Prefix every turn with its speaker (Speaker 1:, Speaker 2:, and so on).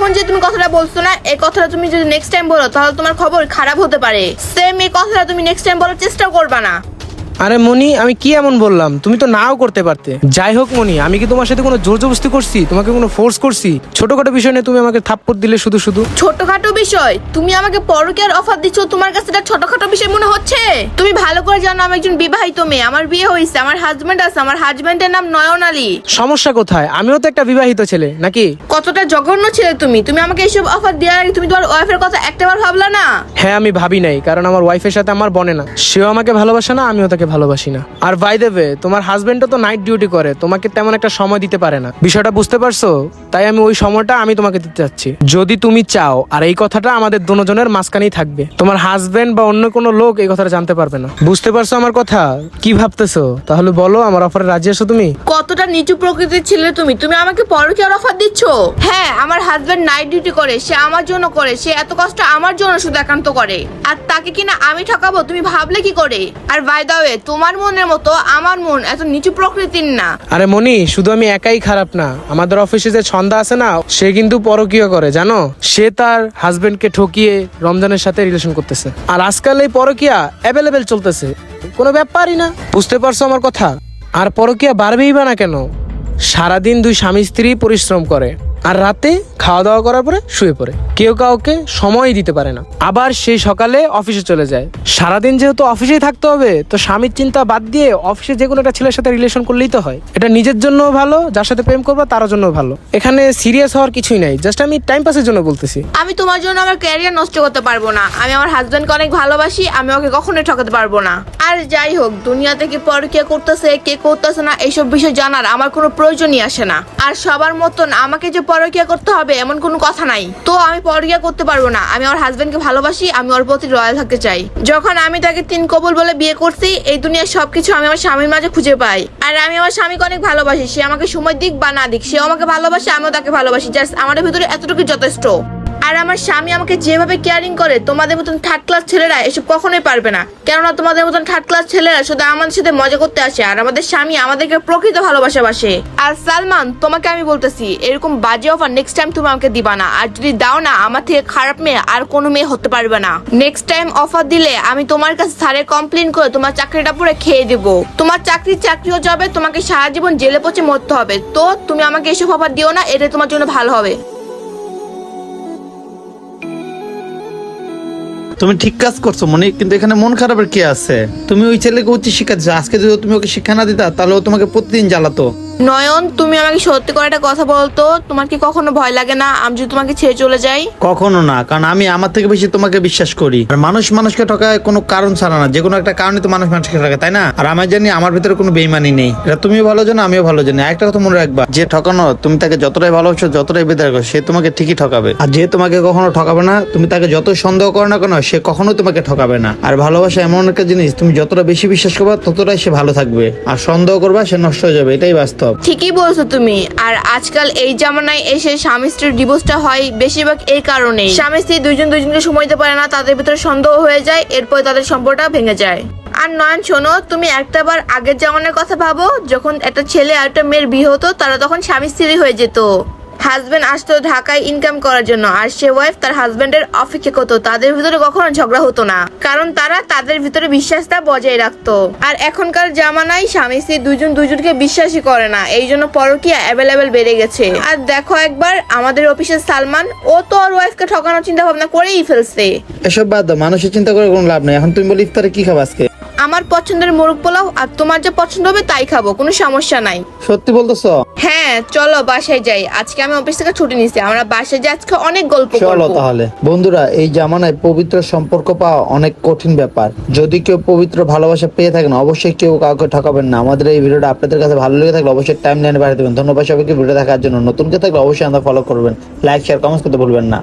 Speaker 1: এখন যে তুমি কথাটা বলছো না, এই কথাটা তুমি যদি নেক্সট টাইম বলো, তাহলে তোমার খবর খারাপ হতে পারে। সেম এই কথাটা তুমি নেক্সট টাইম বলার চেষ্টা করবা না।
Speaker 2: আরে মনি আমি কি এমন বললাম? তুমি তো নাও করতে পারতে। যাই হোক মনি আমি কি তোমার সাথে কোনো জোর জবস্তি করছি? তোমাকে কোনো ফোর্স করছি? ছোটখাটো বিষয় নিয়ে তুমি আমাকে থাপ্পড় দিলে শুধু শুধু?
Speaker 1: ছোটখাটো বিষয়? তুমি আমাকে পরকীয়ার অফার দিচ্ছ তোমার কাছে এটা ছোটখাটো বিষয় মনে হচ্ছে? তুমি ভালো করে জানো আমি একজন বিবাহিত মেয়ে আমার বিয়ে হয়েছে আমার হাজবেন্ড আছে আমার হাজবেন্ডের নাম নয়ন আলী।
Speaker 2: সমস্যা কোথায়? আমিও তো একটা বিবাহিত ছেলে নাকি?
Speaker 1: কতটা জঘন্য ছেলে তুমি তুমি আমাকে এইসব অফার দেওয়ার আগে তুমি তোমার ওয়াইফের কথা একটাবার ভাবলা না?
Speaker 2: হ্যাঁ আমি ভাবি নাই কারণ আমার ওয়াইফের সাথে আমার বনে না। সেও আমাকে ভালোবাসে না আমিও তাকে ভালোবাসি না। আর বাই দেবে তোমার হাজবেন্ডও তো নাইট ডিউটি করে তোমাকে তেমন একটা সময় দিতে পারে না। বিষয়টা বুঝতে পারছ? তাই আমি ওই সময়টা আমি তোমাকে দিতে চাচ্ছি যদি তুমি চাও আর এই কথাটা আমাদের দুজনের মাঝখানেই থাকবে তোমার হাজবেন্ড বা অন্য কোনো লোক এই কথাটা জানতে পারবে না। বুঝতে পারছ আমার কথা? কি ভাবতেছো? তাহলে বলো আমার অফারে রাজি আছো তুমি?
Speaker 1: কতটা নিচু প্রকৃতির ছিলে তুমি? তুমি আমাকে পরে পরকীয়ার অফার দিচ্ছ? হ্যাঁ আমার হাজবেন্ড নাইট ডিউটি করে সে আমার জন্য করে সে এত কষ্ট আমার জন্য শুধু একান্ত করে। আর তাকে কিনা আমি ঠকাবো তুমি ভাবলে কি করে? আর বাই দা ওয়ে তোমার মনের মতো আমার মন এত নিচু প্রকৃতির না।
Speaker 2: আরে মনি, শুধু আমি একাই খারাপ না। আমাদের অফিসে যে ছন্দা আছে না, সে কিন্তু পরকীয় করে, জানো? সে তার হাজবেন্ডকে ঠকিয়ে রমজানের সাথে রিলেশন করতেছে। আর আজকাল এই পরকিয়া অ্যাভেলেবেল চলতেছে। কোনো ব্যাপারই না। বুঝতে পারছ আমার কথা? আর পরকিয়া বাড়বেই বা না কেন? সারাদিন দুই স্বামী স্ত্রী পরিশ্রম করে। আর রাতে খাওয়া দাওয়া করার পরে শুয়ে পড়ে। কেউ কাউকে সময় দিতে পারে না। আবার সেই সকালে অফিসে চলে যায়। সারাদিন যেহেতু অফিসেই থাকতে হবে, তো স্বামীর চিন্তা বাদ দিয়ে অফিসে যে কোনো একটা ছেলের সাথে রিলেশন করলেই তো হয়। এটা নিজের জন্য ভালো, যার সাথে প্রেম করবা তার জন্য ভালো। এখানে সিরিয়াস হওয়ার কিছুই নাই জাস্ট আমি টাইম পাসের জন্য বলতেছি।
Speaker 1: আমি তোমার জন্য আমার ক্যারিয়ার নষ্ট করতে পারব না। আমি আমার হাজবেন্ডকে অনেক ভালোবাসি, আমি ওকে কখনোই ঠকাতে পারব না। আর যাই হোক, দুনিয়াতে কি কে করতেছে কে করতেছে না, এইসব বিষয় জানার আমার কোনো প্রয়োজনই আসে না। আর সবার মতন আমাকে যে পরকিয়া করতে হবে, এমন কোনো কথা নাই। তো আমি পরকিয়া করতে পারব না। আমি আমার হাজব্যান্ডকে ভালোবাসি, আমি ওর প্রতি রয়্যাল থাকতে চাই। যখন আমি তাকে তিন কবুল বলে বিয়ে করছি, এই দুনিয়ার সবকিছু আমি আমার স্বামীর মাঝে খুঁজে পাই। আর আমি আমার স্বামীকে অনেক ভালোবাসি, সে আমাকে সময় দিক বা না দিক, সেও আমাকে ভালোবাসে, আমিও তাকে ভালোবাসি। জাস্ট আমাদের ভিতরে এতটুকু যথেষ্ট। আর আমার স্বামী আমাকে যেভাবে কেয়ারিং করে, তোমাদের মতন থার্ড ক্লাস ছেলেরা এসব কখনোই পারবে না। কেননা তোমাদের মতন থার্ড ক্লাস ছেলেরা শুধু আমাদের সাথে মজা করতে আসে, আর আমাদের স্বামী আমাদেরকে প্রকৃত ভালোবাসা বাসে। আর সালমান, তোমাকে আমি বলতেছি, এরকম বাজে অফার নেক্সট টাইম তুমি আমাকে দিবা না, আর যদি দাও না, আমার থেকে খারাপ মেয়ে আর কোনো মেয়ে হতে পারবে না। নেক্সট টাইম অফার দিলে আমি তোমার কাছে স্যারে কমপ্লেন করে তোমার চাকরিটা পুরো খেয়ে দিব। তোমার চাকরি চাকরিও যাবে, তোমাকে সারা জীবন জেলে পচে মরতে হবে। তো, তুমি আমাকে এসব অফার দিও না, এটা তোমার জন্য ভালো হবে।
Speaker 3: তুমি ঠিক কাজ করছ, মনে, কিন্তু এখানে মন খারাপের কি আছে? তুমি ওই ছেলেকে উচ্চ শিক্ষা আজকে যদি তুমি ওকে শিক্ষা না দিতা, তাহলে ও তোমাকে প্রতিদিন জ্বালাতো।
Speaker 1: নয়ন, তুমি আমাকে সত্যি করে একটা কথা বলতো, তোমার কি কখনো ভয় লাগে না? আমি যদি তোমাকে ছেড়ে চলে যাই।
Speaker 3: কখনো না, কারণ আমি আমার থেকে বেশি তোমাকে বিশ্বাস করি। আর মানুষ মানুষকে ঠকায় কোনো কারণ ছাড়া না যে কোনো একটা কারণে তো মানুষ মানুষকে ঠকায়, তাই না? আর আমি জানি আমার ভিতরে কোনো বেইমানি নেই। এটা তুমিও ভালো জানো, আমিও ভালো জানি। একটা কথা মনে রাখবা, যে ঠকানো, তুমি তাকে যতটাই ভালোবাসো, যতটাই বেদার করো সে তোমাকে ঠিকই ঠকাবে। আর যে তোমাকে কখনো ঠকাবে না, তুমি তাকে যত সন্দেহ করো না কেন, সে কখনো তোমাকে ঠকাবে না। আর ভালোবাসা এমন একটা জিনিস, তুমি যতটা বেশি বিশ্বাস করবা, ততটাই সে ভালো থাকবে। আর সন্দেহ করবা, সে নষ্ট হয়ে যাবে, এটাই বাস্তব।
Speaker 1: ঠিকই বলছো তুমি। আর আজকাল এই জামানায় এসে স্বামী স্ত্রীর ডিভোর্সটা হয় বেশিরভাগ এই কারণে স্বামী স্ত্রী দুজন দুজনকে সময় দিতে পারে না, তাদের ভিতরে সন্দেহ হয়ে যায়, এরপর তাদের সম্পর্কটা ভেঙে যায়। আর নয়ন, শোনো, তুমি একটা বার আগের জামানার কথা ভাবো, যখন একটা ছেলে আর একটা মেয়ের বিয়ে হতো, তারা তখন স্বামী স্ত্রী হয়ে যেত। হাজবেন্ড আসতো ঢাকায় ইনকাম করার জন্য, আর সে ওয়াইফ তার হাজবেন্ডের অপেক্ষা করতো। তাদের ভিতরে কখনো ঝগড়া হতো না, কারণ তারা তাদের ভিতরে বিশ্বাসটা বজায় রাখতো। আর এখনকার জামানায় স্বামী স্ত্রী দুজন দুজনকে বিশ্বাসই করে না, এই জন্য পরকিয়া অ্যাভেলেবেল বেড়ে গেছে। আর দেখো একবার আমাদের অফিসের সালমান, ও তো ওর ওয়াইফকে ঠকানোর চিন্তা ভাবনা করেই ফেলছে।
Speaker 3: এসব বাদ দাও, মানুষের চিন্তা করে কোনো লাভ নেই। এখন তুমি বলি, ইফতারে কি খাবা আজকে?
Speaker 1: আমার পছন্দের মোরগ পোলাও আর তোমার যা পছন্দ হবে তাই খাব কোনো সমস্যা নাই।
Speaker 3: সত্যি বলতেছো?
Speaker 1: হ্যাঁ চলো বাসায় যাই। আজকে আমি অফিস থেকে ছুটি নিছি আমরা বাসায় যাই আজকে অনেক গল্প
Speaker 3: চলো
Speaker 1: করব
Speaker 3: তাহলে। বন্ধুরা এই জামানায় পবিত্র সম্পর্ক পাওয়া অনেক কঠিন ব্যাপার। যদি কেউ পবিত্র ভালোবাসা পেয়ে থাকেন অবশ্যই কেউ কাউকে ঠকাবেন না। আমাদের এই ভিডিওটা আপনাদের কাছে ভালো লেগে থাকলে অবশ্যই টাইম লাইনে বাড়িয়ে দেবেন। ধন্যবাদ সবাইকে। ভিডিও দেখার জন্য নতুন কে থাকলে অবশ্যই আমরা ফলো করবেন। লাইক শেয়ার কমেন্ট করতে ভুলবেন না।